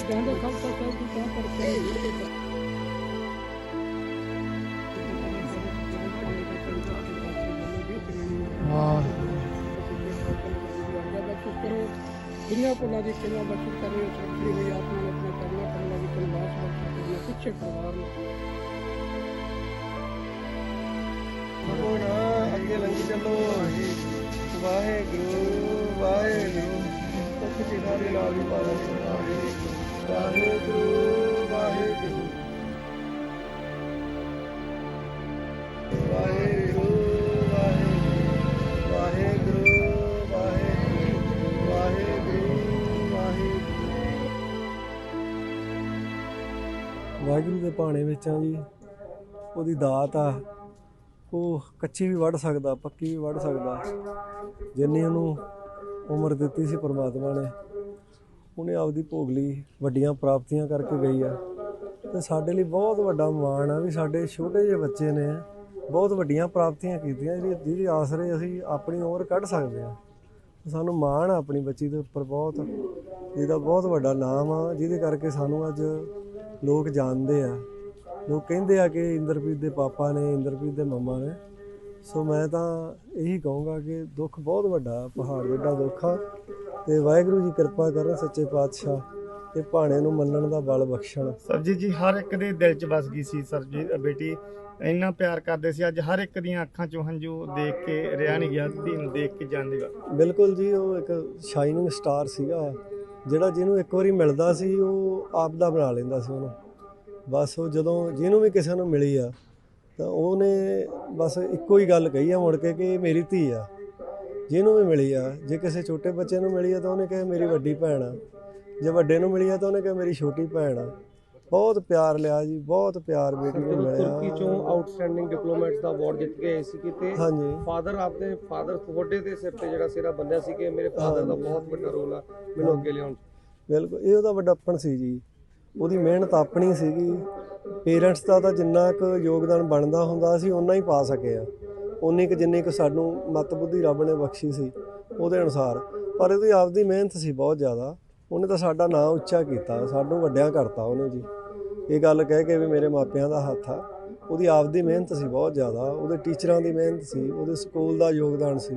Respondam qual o papel do चलो वाहे गुरु वाहे गुरु ਵਾਹਿਗੁਰੂ ਵਾਹਿਗੁਰੂ ਵਾਹਿਗੁਰੂ ਵਾਹਿਗੁਰੂ ਵਾਹਿਗੁਰੂ ਵਾਹਿਗੁਰੂ ਵਾਹਿਗੁਰੂ ਵਾਹਿਗੁਰੂ ਦੇ ਭਾਣੇ ਵਿੱਚ ਆ ਜੀ ਉਹਦੀ ਦਾਤ ਆ, ਉਹ ਕੱਚੀ ਵੀ ਵੱਢ ਸਕਦਾ, ਪੱਕੀ ਵੀ ਵੱਢ ਸਕਦਾ। ਜਿੰਨੀ ਉਹਨੂੰ ਉਮਰ ਦਿੱਤੀ ਸੀ ਪਰਮਾਤਮਾ ਨੇ ਉਹਨੇ ਆਪਦੀ ਭੋਗ ਲਈ ਵੱਡੀਆਂ ਪ੍ਰਾਪਤੀਆਂ ਕਰਕੇ ਗਈ ਆ। ਤੇ ਸਾਡੇ ਲਈ ਬਹੁਤ ਵੱਡਾ ਮਾਣ ਆ ਵੀ ਸਾਡੇ ਛੋਟੇ ਜਿਹੇ ਬੱਚੇ ਨੇ ਬਹੁਤ ਵੱਡੀਆਂ ਪ੍ਰਾਪਤੀਆਂ ਕੀਤੀਆਂ, ਜਿਹੜੀ ਜਿਹਦੇ ਆਸਰੇ ਅਸੀਂ ਆਪਣੀ ਉਮਰ ਕੱਢ ਸਕਦੇ ਆ। ਸਾਨੂੰ ਮਾਣ ਆ ਆਪਣੀ ਬੱਚੀ ਦੇ ਉੱਪਰ ਬਹੁਤ, ਜਿਹਦਾ ਬਹੁਤ ਵੱਡਾ ਨਾਮ ਆ, ਜਿਹਦੇ ਕਰਕੇ ਸਾਨੂੰ ਅੱਜ ਲੋਕ ਜਾਣਦੇ ਆ। ਲੋਕ ਕਹਿੰਦੇ ਆ ਕਿ ਇੰਦਰਪ੍ਰੀਤ ਦੇ ਪਾਪਾ ਨੇ, ਇੰਦਰਪ੍ਰੀਤ ਦੇ ਮੰਮਾ ਨੇ। ਸੋ ਮੈਂ ਤਾਂ ਇਹੀ ਕਹੂੰਗਾ ਕਿ ਦੁੱਖ ਬਹੁਤ ਵੱਡਾ ਪਹਾੜ ਜਿੱਡਾ ਦੁੱਖ ਆ। ਤੇ ਵਾਹਿਗੁਰੂ ਜੀ ਕਿਰਪਾ ਕਰਨ ਸੱਚੇ ਪਾਤਸ਼ਾਹ ਇਹ ਭਾਣੇ ਨੂੰ ਮੰਨਣ ਦਾ ਬਲ ਬਖਸ਼ਣ। ਸਰਜੀਤ ਜੀ ਹਰ ਇੱਕ ਦੇ ਦਿਲ 'ਚ ਵਸ ਗਈ ਸੀ ਸਰਜੀਤ ਬੇਟੀ। ਇੰਨਾ ਪਿਆਰ ਕਰਦੇ ਸੀ ਅੱਜ ਹਰ ਇੱਕ ਦੀਆਂ ਅੱਖਾਂ 'ਚੋਂ ਹੰਝੂ ਦੇਖ ਕੇ ਰਿਆ ਨਹੀਂ ਗਿਆ ਧੀ ਨੂੰ ਦੇਖ ਕੇ ਜਾਂਦੇ ਵਾ ਬਿਲਕੁਲ ਜੀ ਉਹ ਇੱਕ ਸ਼ਾਈਨਿੰਗ ਸਟਾਰ ਸੀਗਾ। ਜਿਹੜਾ ਜਿਹਨੂੰ ਇੱਕ ਵਾਰੀ ਮਿਲਦਾ ਸੀ ਉਹ ਆਪ ਦਾ ਬਣਾ ਲੈਂਦਾ ਸੀ ਉਹਨੂੰ। ਬਸ ਉਹ ਜਦੋਂ ਜਿਹਨੂੰ ਵੀ ਕਿਸੇ ਨੂੰ ਮਿਲੀ ਆ ਤਾਂ ਉਹਨੇ ਬਸ ਇੱਕੋ ਹੀ ਗੱਲ ਕਹੀ ਆ ਮੁੜ ਕੇ ਕਿ ਮੇਰੀ ਧੀ ਆ। ਜਿਹਨੂੰ ਵੀ ਮਿਲੀ ਆ ਜੇ ਕਿਸੇ ਛੋਟੇ ਬੱਚੇ ਨੂੰ ਮਿਲੀ ਆ ਤਾਂ ਉਹਨੇ ਕਿਹਾ ਮੇਰੀ ਵੱਡੀ ਭੈਣ ਆ। ਜੇ ਵੱਡੇ ਨੂੰ ਮਿਲੀ ਆ ਤਾਂ ਉਹਨੇ ਕਿਹਾ ਮੇਰੀ ਛੋਟੀ ਭੈਣ ਆ। ਬਹੁਤ ਪਿਆਰ ਲਿਆ ਜੀ ਬਹੁਤ ਪਿਆਰ ਬੇਟੀ ਨੂੰ ਮਿਲਿਆ। ਤੁਰਕੀ ਚੋਂ ਆਊਟਸਟੈਂਡਿੰਗ ਡਿਪਲੋਮੈਟਸ ਦਾ ਅਵਾਰਡ ਜਿੱਤ ਕੇ ਆਏ ਸੀ ਕਿਤੇ ਹਾਂਜੀ। ਫਾਦਰ ਆਪਦੇ ਫਾਦਰ ਤੁਹਾਡੇ ਦੇ ਸਿਰ ਤੇ ਜਿਹੜਾ ਸਿਰਾ ਬੰਨਿਆ ਸੀ ਕਿ ਮੇਰੇ ਫਾਦਰ ਦਾ ਬਹੁਤ ਵੱਡਾ ਰੋਲ ਆ ਮੈਨੂੰ ਅੱਗੇ ਲਿਆਉਣ ਬਿਲਕੁਲ ਇਹ ਉਹਦਾ ਵੱਡਾਪਣ ਸੀ ਜੀ। ਉਹਦੀ ਮਿਹਨਤ ਆਪਣੀ ਸੀਗੀ। ਪੇਰੈਂਟਸ ਦਾ ਤਾਂ ਜਿੰਨਾ ਕੁ ਯੋਗਦਾਨ ਬਣਦਾ ਹੁੰਦਾ ਸੀ ਓਨਾ ਹੀ ਪਾ ਸਕੇ ਆ। ਉਨੀ ਕੁ ਜਿੰਨੀ ਕੁ ਸਾਨੂੰ ਮਤ ਬੁੱਧੀ ਰੱਬ ਨੇ ਬਖਸ਼ੀ ਸੀ, ਉਹਦੇ ਅਨੁਸਾਰ। ਪਰ ਇਹਦੀ ਆਪਦੀ ਮਿਹਨਤ ਸੀ ਬਹੁਤ ਜ਼ਿਆਦਾ। ਉਹਨੇ ਤਾਂ ਸਾਡਾ ਨਾਂ ਉੱਚਾ ਕੀਤਾ, ਸਾਨੂੰ ਵੱਡਿਆ ਕਰਤਾ ਉਹਨੇ ਜੀ। ਇਹ ਗੱਲ ਕਹਿ ਕੇ ਵੀ ਮੇਰੇ ਮਾਪਿਆਂ ਦਾ ਹੱਥ ਆ। ਉਹਦੀ ਆਪਦੀ ਮਿਹਨਤ ਸੀ ਬਹੁਤ ਜ਼ਿਆਦਾ। ਉਹਦੇ ਟੀਚਰਾਂ ਦੀ ਮਿਹਨਤ ਸੀ, ਉਹਦੇ ਸਕੂਲ ਦਾ ਯੋਗਦਾਨ ਸੀ।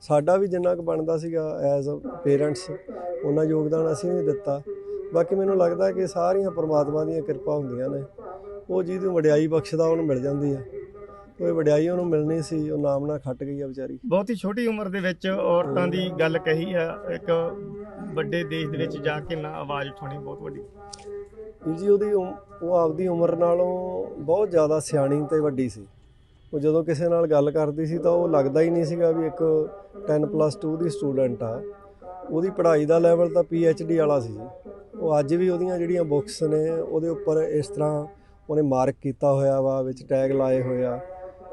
ਸਾਡਾ ਵੀ ਜਿੰਨਾ ਕੁ ਬਣਦਾ ਸੀਗਾ ਐਜ਼ ਅ ਪੇਰੈਂਟਸ, ਉਹਨਾਂ ਯੋਗਦਾਨ ਅਸੀਂ ਵੀ ਦਿੱਤਾ। ਬਾਕੀ ਮੈਨੂੰ ਲੱਗਦਾ ਕਿ ਸਾਰੀਆਂ ਪਰਮਾਤਮਾ ਦੀਆਂ ਕਿਰਪਾ ਹੁੰਦੀਆਂ ਨੇ। ਉਹ ਜਿਹਦੀ ਵਡਿਆਈ ਬਖਸ਼ਦਾ ਉਹਨੂੰ ਮਿਲ ਜਾਂਦੀ ਆ। ਕੋਈ ਵਡਿਆਈ ਉਹਨੂੰ ਮਿਲਣੀ ਸੀ ਉਹ ਨਾਮ ਨਾਲ ਖੱਟ ਗਈ ਆ ਵਿਚਾਰੀ। ਬਹੁਤ ਹੀ ਛੋਟੀ ਉਮਰ ਦੇ ਵਿੱਚ ਔਰਤਾਂ ਦੀ ਗੱਲ ਕਹੀ ਆ ਇੱਕ ਵੱਡੇ ਦੇਸ਼ ਦੇ ਵਿੱਚ ਜਾ ਕੇ ਨਾ ਆਵਾਜ਼ ਉਠਾਉਣੀ ਬਹੁਤ ਵੱਡੀ। ਜੀ ਉਹਦੀ ਉਹ ਆਪਦੀ ਉਮਰ ਨਾਲੋਂ ਬਹੁਤ ਜ਼ਿਆਦਾ ਸਿਆਣੀ ਤੇ ਵੱਡੀ ਸੀ। ਉਹ ਜਦੋਂ ਕਿਸੇ ਨਾਲ ਗੱਲ ਕਰਦੀ ਸੀ ਤਾਂ ਉਹ ਲੱਗਦਾ ਹੀ ਨਹੀਂ ਸੀਗਾ ਵੀ ਇੱਕ 10 ਪਲੱਸ 2 ਦੀ ਸਟੂਡੈਂਟ ਆ। ਉਹਦੀ ਪੜ੍ਹਾਈ ਦਾ ਲੈਵਲ ਤਾਂ ਡੀ ਵਾਲਾ ਸੀ ਉਹ ਅੱਜ ਵੀ ਉਹਦੀਆਂ ਜਿਹੜੀਆਂ ਬੁੱਕਸ ਨੇ ਉਹਦੇ ਉੱਪਰ ਇਸ ਤਰ੍ਹਾਂ ਉਹਨੇ ਮਾਰਕ ਕੀਤਾ ਹੋਇਆ ਵਾ ਵਿੱਚ ਟੈਗ ਲਾਏ ਹੋਇਆ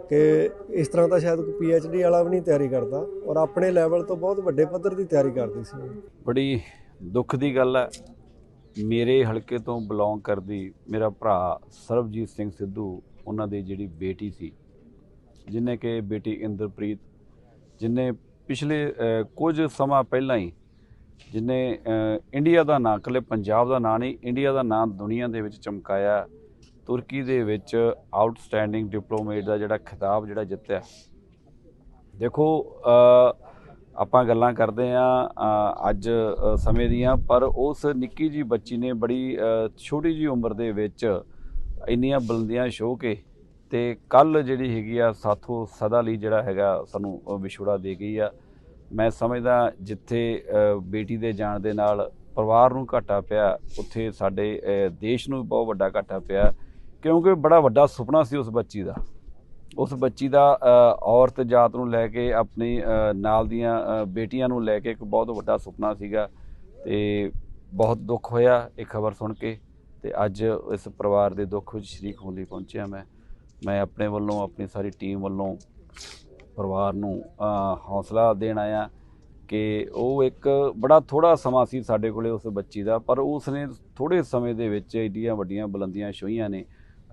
ਕਿ ਇਸ ਤਰ੍ਹਾਂ ਤਾਂ ਸ਼ਾਇਦ ਕੋਈ ਡੀ ਵਾਲਾ ਵੀ ਨਹੀਂ ਤਿਆਰੀ ਕਰਦਾ ਔਰ ਆਪਣੇ ਲੈਵਲ ਤੋਂ ਬਹੁਤ ਵੱਡੇ ਪੱਧਰ ਦੀ ਤਿਆਰੀ ਕਰਦੀ ਸੀ। ਬੜੀ ਦੁੱਖ ਦੀ ਗੱਲ ਹੈ। ਮੇਰੇ ਹਲਕੇ ਤੋਂ ਬਿਲੋਂਗ ਕਰਦੀ ਮੇਰਾ ਭਰਾ ਸਰਬਜੀਤ ਸਿੰਘ ਸਿੱਧੂ, ਉਹਨਾਂ ਦੀ ਜਿਹੜੀ ਬੇਟੀ ਸੀ, ਜਿਨੇ ਕਿ ਬੇਟੀ ਇੰਦਰਪ੍ਰੀਤ, ਜਿਨੇ ਪਿਛਲੇ ਕੁਝ ਸਮਾਂ ਪਹਿਲਾਂ ਹੀ ਜਿਨੇ ਇੰਡੀਆ ਦਾ ਨਾਂ, ਇਕੱਲੇ ਪੰਜਾਬ ਦਾ ਨਾਂ ਨਹੀਂ ਇੰਡੀਆ ਦਾ ਨਾਂ ਦੁਨੀਆ ਦੇ ਵਿੱਚ ਚਮਕਾਇਆ। ਤੁਰਕੀ ਦੇ ਵਿੱਚ ਆਊਟਸਟੈਂਡਿੰਗ ਡਿਪਲੋਮੇਟ ਦਾ ਜਿਹੜਾ ਖਿਤਾਬ ਜਿਹੜਾ ਜਿੱਤਿਆ। ਦੇਖੋ ਆਪਾਂ ਗੱਲਾਂ ਕਰਦੇ ਆ ਅੱਜ ਸਮੇਂ ਦੀਆਂ, ਪਰ ਉਸ ਨਿੱਕੀ ਜੀ ਬੱਚੀ ਨੇ ਬੜੀ ਛੋਟੀ ਜੀ ਉਮਰ ਦੇ ਵਿੱਚ ਇੰਨੀਆਂ ਬੁਲੰਦੀਆਂ ਛੋਹ ਕੇ ਤੇ ਕੱਲ ਜਿਹੜੀ ਹੈਗੀ ਆ, ਸਾਥੋਂ ਸਦਾ ਲਈ ਜਿਹੜਾ ਹੈਗਾ, ਸਾਨੂੰ ਵਿਛੋੜਾ ਦੇ ਗਈ ਆ। ਮੈਂ ਸਮਝਦਾ ਜਿੱਥੇ ਬੇਟੀ ਦੇ ਜਾਣ ਦੇ ਨਾਲ ਪਰਿਵਾਰ ਨੂੰ ਘਾਟਾ ਪਿਆ, ਉੱਥੇ ਸਾਡੇ ਦੇਸ਼ ਨੂੰ ਵੀ ਬਹੁਤ ਵੱਡਾ ਘਾਟਾ ਪਿਆ। ਕਿਉਂਕਿ ਬੜਾ ਵੱਡਾ ਸੁਪਨਾ ਸੀ ਉਸ ਬੱਚੀ ਦਾ। ਉਸ ਬੱਚੀ ਦਾ ਔਰਤ ਜਾਤ ਨੂੰ ਲੈ ਕੇ ਆਪਣੀ ਨਾਲ ਦੀਆਂ ਬੇਟੀਆਂ ਨੂੰ ਲੈ ਕੇ ਇੱਕ ਬਹੁਤ ਵੱਡਾ ਸੁਪਨਾ ਸੀਗਾ ਤੇ ਬਹੁਤ ਦੁੱਖ ਹੋਇਆ ਇਹ ਖਬਰ ਸੁਣ ਕੇ ਤੇ ਅੱਜ ਇਸ ਪਰਿਵਾਰ ਦੇ ਦੁੱਖ ਵਿੱਚ ਸ਼ਰੀਕ ਹੋਣ ਲਈ ਪਹੁੰਚਿਆ ਮੈਂ। ਮੈਂ ਆਪਣੇ ਵੱਲੋਂ ਆਪਣੀ ਸਾਰੀ ਟੀਮ ਵੱਲੋਂ ਪਰਿਵਾਰ ਨੂੰ ਅ, ਹੌਸਲਾ ਦੇਣ ਆਇਆ ਕਿ ਉਹ ਇੱਕ ਬੜਾ ਥੋੜਾ ਸਮਾਂ ਸੀ ਸਾਡੇ ਕੋਲੇ ਉਸ ਬੱਚੀ ਦਾ ਪਰ ਉਸ ਨੇ ਥੋੜੇ ਸਮੇਂ ਦੇ ਵਿੱਚ ਏਡੀਆਂ ਵੱਡੀਆਂ ਬੁਲੰਦੀਆਂ ਛੂਹੀਆਂ ਨੇ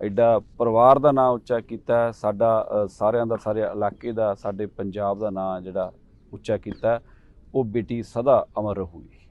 ਐਡਾ ਪਰਿਵਾਰ ਦਾ ਨਾਂ ਉੱਚਾ ਕੀਤਾ ਸਾਡਾ ਸਾਰਿਆਂ ਦਾ, ਸਾਰੇ ਇਲਾਕੇ ਦਾ, ਸਾਡੇ ਪੰਜਾਬ ਦਾ ਨਾਂ ਜਿਹੜਾ ਉੱਚਾ ਕੀਤਾ ਉਹ ਬੇਟੀ ਸਦਾ ਅਮਰ ਰਹੂਗੀ।